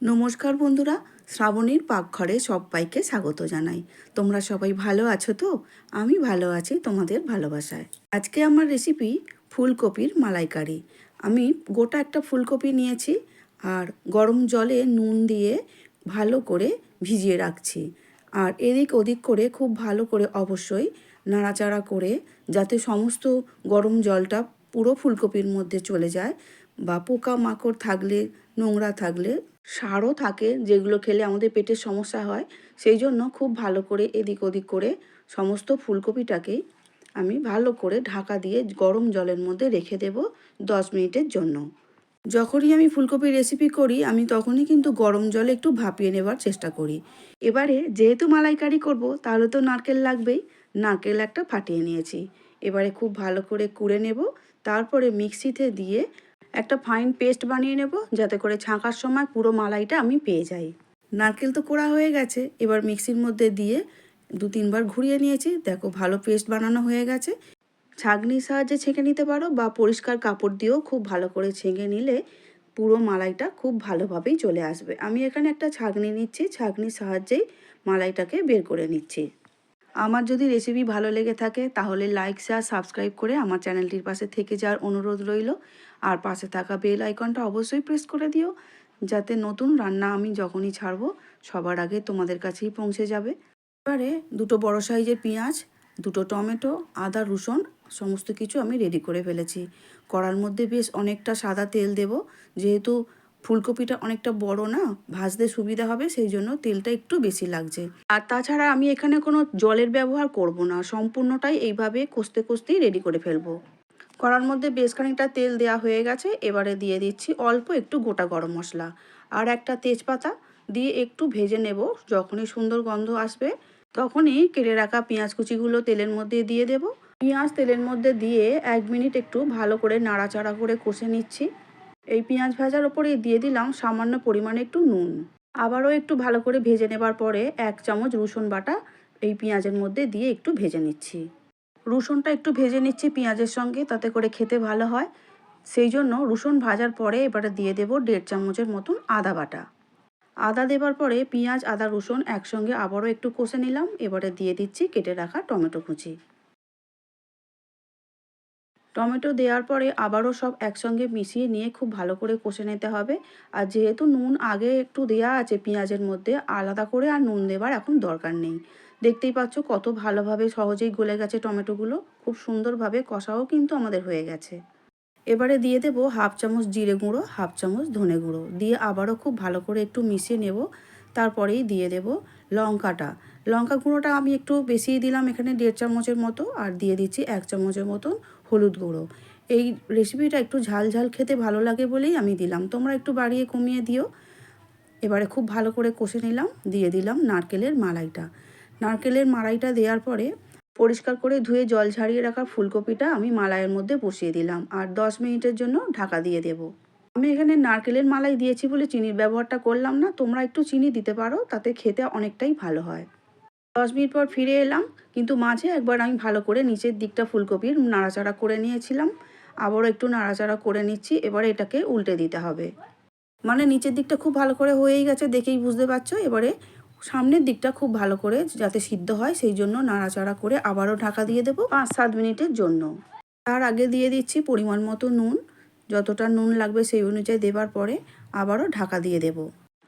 নমস্কার বন্ধুরা, শ্রাবণীর পাকঘরে সবাইকে স্বাগত জানাই। তোমরা সবাই ভালো আছো তো? আমি ভালো আছি তোমাদের ভালোবাসায়। আজকে আমার রেসিপি ফুলকপির মালাইকারি। আমি গোটা একটা ফুলকপি নিয়েছি আর গরম জলে নুন দিয়ে ভালো করে ভিজিয়ে রাখছি। আর এদিক ওদিক করে খুব ভালো করে অবশ্যই নাড়াচাড়া করে যাতে সমস্ত গরম জলটা পুরো ফুলকপির মধ্যে চলে যায় বা পোকা মাকড় থাকলে, নোংরা থাকলে সারও থাকে যেগুলো খেলে আমাদের পেটের সমস্যা হয়। সেই জন্য খুব ভালো করে এদিক ওদিক করে সমস্ত ফুলকপিটাকেই আমি ভালো করে ঢাকা দিয়ে গরম জলের মধ্যে রেখে দেব দশ মিনিটের জন্য। যখনই আমি ফুলকপির রেসিপি করি, আমি তখনই কিন্তু গরম জলে একটু ভাপিয়ে নেবার চেষ্টা করি। এবারে যেহেতু মালাইকারি করব, তাহলে তো নারকেল লাগবেই। নারকেল একটা ফাটিয়ে নিয়েছি। এবারে খুব ভালো করে কুড়ে নেব, তারপরে মিক্সিতে দিয়ে একটা ফাইন পেস্ট বানিয়ে নেব, যাতে করে ছাঁকার সময় পুরো মালাইটা আমি পেয়ে যাই। নারকেল তো কোড়া হয়ে গেছে, এবার মিক্সির মধ্যে দিয়ে দু তিনবার ঘুরিয়ে নিয়েছি। দেখো, ভালো পেস্ট বানানো হয়ে গেছে। ছাঁকনির সাহায্যে ছেঁকে নিতে পারো বা পরিষ্কার কাপড় দিয়েও খুব ভালো করে ছেঁকে নিলে পুরো মালাইটা খুব ভালোভাবেই চলে আসবে। আমি এখানে একটা ছাঁকনি নিচ্ছি, ছাঁকনির সাহায্যেই মালাইটাকে বের করে নিচ্ছি। আমার যদি রেসিপি ভালো লেগে থাকে, তাহলে লাইক শেয়ার সাবস্ক্রাইব করে আমার চ্যানেলটির পাশে থেকে যাওয়ার অনুরোধ রইল। আর পাশে থাকা বেল আইকনটা অবশ্যই প্রেস করে দিও, যাতে নতুন রান্না আমি যখনই ছাড়বো, সবার আগে তোমাদের কাছেই পৌঁছে যাবে। এবারে দুটো বড় সাইজের পেঁয়াজ, দুটো টমেটো, আদা, রসুন, সমস্ত কিছু আমি রেডি করে ফেলেছি। কড়ার মধ্যে বেশ অনেকটা সাদা তেল দেব, যেহেতু ফুলকপিটা অনেকটা বড় না, ভাজতে সুবিধা হবে সেই জন্য তেলটা একটু বেশি লাগছে। আর তাছাড়া আমি এখানে কোনো জলের ব্যবহার করব না, সম্পূর্ণটাই এইভাবে কষতে কষতেই রেডি করে ফেলব। কড়ার মধ্যে বেশ খানিকটা তেল দেওয়া হয়ে গেছে, এবারে দিয়ে দিচ্ছি অল্প একটু গোটা গরম মশলা। আর একটা তেজপাতা দিয়ে একটু ভেজে নেব, যখনই সুন্দর গন্ধ আসবে, তখনই কেটে রাখা পেঁয়াজ কুচিগুলো তেলের মধ্যে দিয়ে দেব। পেঁয়াজ তেলের মধ্যে দিয়ে এক মিনিট একটু ভালো করে নাড়াচাড়া করে কষে নিচ্ছি। এই পেঁয়াজ ভাজার ওপরে দিয়ে দিলাম সামান্য পরিমাণে একটু নুন। আবারও একটু ভালো করে ভেজে নেবার পরে এক চামচ রসুন বাটা এই পেঁয়াজের মধ্যে দিয়ে একটু ভেজে নিচ্ছি। রসুনটা একটু ভেজে নিচ্ছি পেঁয়াজের সঙ্গে, তাতে করে খেতে ভালো হয়। সেই জন্য রসুন ভাজার পরে এবারে দিয়ে দেব দেড় চামচের মতন আদা বাটা। আদা দেবার পরে পেঁয়াজ, আদা, রসুন একসঙ্গে আবারও একটু কষে নিলাম। এবারে দিয়ে দিচ্ছি কেটে রাখা টমেটো কুচি। টমেটো দেওয়ার পরে আবারও সব একসঙ্গে মিশিয়ে নিয়ে খুব ভালো করে কষে নিতে হবে। আর যেহেতু নুন আগে একটু দেওয়া আছে পেঁয়াজের মধ্যে, আলাদা করে আর নুন দেবার এখন দরকার নেই। দেখতেই পাচ্ছ কত ভালোভাবে সহজেই গলে গেছে টমেটোগুলো। খুব সুন্দরভাবে কষাও কিন্তু আমাদের হয়ে গেছে। এবারে দিয়ে দেবো হাফ চামচ জিরে গুঁড়ো, হাফ চামচ ধনে গুঁড়ো। দিয়ে আবারও খুব ভালো করে একটু মিশিয়ে নেব। তারপরেই দিয়ে দেব লঙ্কাটা। লঙ্কা গুঁড়োটা আমি একটু বেশি দিলাম এখানে দেড় চামচের মতো, আর দিয়ে দিচ্ছি এক চামচের মতন হলুদ গুঁড়ো। এই রেসিপিটা একটু ঝাল ঝাল খেতে ভালো লাগে বলেই আমি দিলাম। তোমরা একটু বাড়িয়ে কমিয়ে দিও। এবারে খুব ভালো করে কষে নিলাম, দিয়ে দিলাম নারকেলের মালাইটা। নারকেলের মালাইটা দেওয়ার পরে পরিষ্কার করে ধুয়ে জল ছাড়িয়ে রাখা ফুলকপিটা আমি মালাইয়ের মধ্যে বসিয়ে দিলাম, আর দশ মিনিটের জন্য ঢাকা দিয়ে দেব। আমি এখানে নারকেলের মালাই দিয়েছি বলে চিনির ব্যবহারটা করলাম না, তোমরা একটু চিনি দিতে পারো, তাতে খেতে অনেকটাই ভালো হয়। দশ মিনিট পর ফিরে এলাম, কিন্তু মাঝে একবার আমি ভালো করে নিচের দিকটা ফুলকপির নাড়াচাড়া করে নিয়েছিলাম। আবারও একটু নাড়াচাড়া করে নিচ্ছি, এবারে এটাকে উল্টে দিতে হবে। মানে নিচের দিকটা খুব ভালো করে হয়েই গেছে, দেখেই বুঝতে পারছ? এবারে সামনের দিকটা খুব ভালো করে যাতে সিদ্ধ হয়, সেই জন্য নাড়াচাড়া করে আবারও ঢাকা দিয়ে দেবো পাঁচ সাত মিনিটের জন্য। তার আগে দিয়ে দিচ্ছি পরিমাণ মতো নুন। যতটা নুন লাগবে সেই অনুযায়ী দেবার পরে আবারও ঢাকা দিয়ে দেব।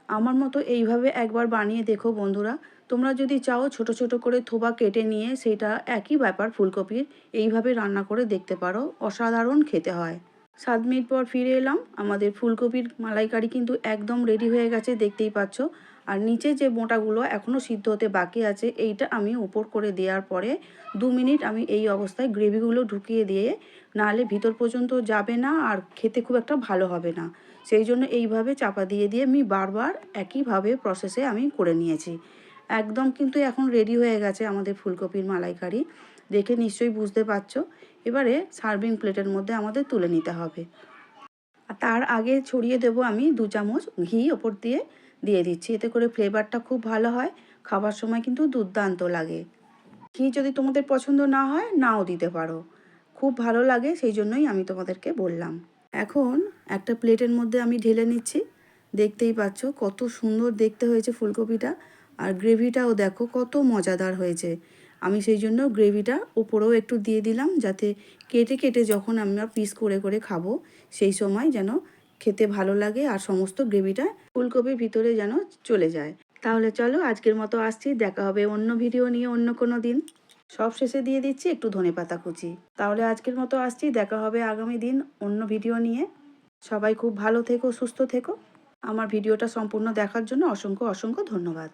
আমার মতো এইভাবে একবার বানিয়ে দেখো বন্ধুরা। তোমরা যদি চাও ছোট ছোট করে থোবা কেটে নিয়ে সেটা একই ব্যাপার ফুলকপির, এইভাবে রান্না করে দেখতে পারো, অসাধারণ খেতে হয়। সাত মিনিট পর ফিরে এলাম, আমাদের ফুলকপির মালাইকারি কিন্তু একদম রেডি হয়ে গেছে, দেখতেই পাচ্ছ। আর নিচে যে মোটাগুলো এখনও সিদ্ধ হতে বাকি আছে, এইটা আমি উপর করে দেওয়ার পরে দু মিনিট আমি এই অবস্থায় গ্রেভিগুলো ঢুকিয়ে দিয়ে, নাহলে ভিতর পর্যন্ত যাবে না আর খেতে খুব একটা ভালো হবে না। সেই জন্য এইভাবে চাপা দিয়ে দিয়ে আমি বারবার একইভাবে প্রসেসে আমি করে নিয়েছি। একদম কিন্তু এখন রেডি হয়ে গেছে আমাদের ফুলকপির মালাইকারি। দেখে নিশ্চয়ই বুঝতে পারছ। এবারে সার্ভিং প্লেটের মধ্যে আমাদের তুলে নিতে হবে। তার আগে ছড়িয়ে দেব আমি দু চামচ ঘি ওপর দিয়ে দিয়ে দিচ্ছি। এতে করে ফ্লেভারটা খুব ভালো হয়। খাবার সময় কিন্তু দুর্দান্ত লাগে। ঘি যদি তোমাদের পছন্দ না হয়, নাও দিতে পারো। খুব ভালো লাগে, সেই জন্যই আমি তোমাদেরকে বললাম। এখন একটা প্লেটের মধ্যে আমি ঢেলে নিচ্ছি। দেখতেই পাচ্ছ কত সুন্দর দেখতে হয়েছে ফুলকপিটা। আর গ্রেভিটাও দেখো কত মজাদার হয়েছে। আমি সেই জন্য গ্রেভিটা উপরেও একটু দিয়ে দিলাম যাতে কেটে কেটে যখন আমরা পিস করে করে খাব, সেই সময় যেন খেতে ভালো লাগে আর সমস্ত গ্রেভিটা ফুলকপির ভিতরে যেন চলে যায়। তাহলে চলো আজকের মতো আসছি, দেখা হবে অন্য ভিডিও নিয়ে অন্য কোনো দিন। সব শেষে দিয়ে দিচ্ছি একটু ধনে পাতা কুচি। তাহলে আজকের মতো আসছি, দেখা হবে আগামী দিন অন্য ভিডিও নিয়ে। সবাই খুব ভালো থেকো, সুস্থ থেকো। আমার ভিডিওটা সম্পূর্ণ দেখার জন্য অসংখ্য অসংখ্য ধন্যবাদ।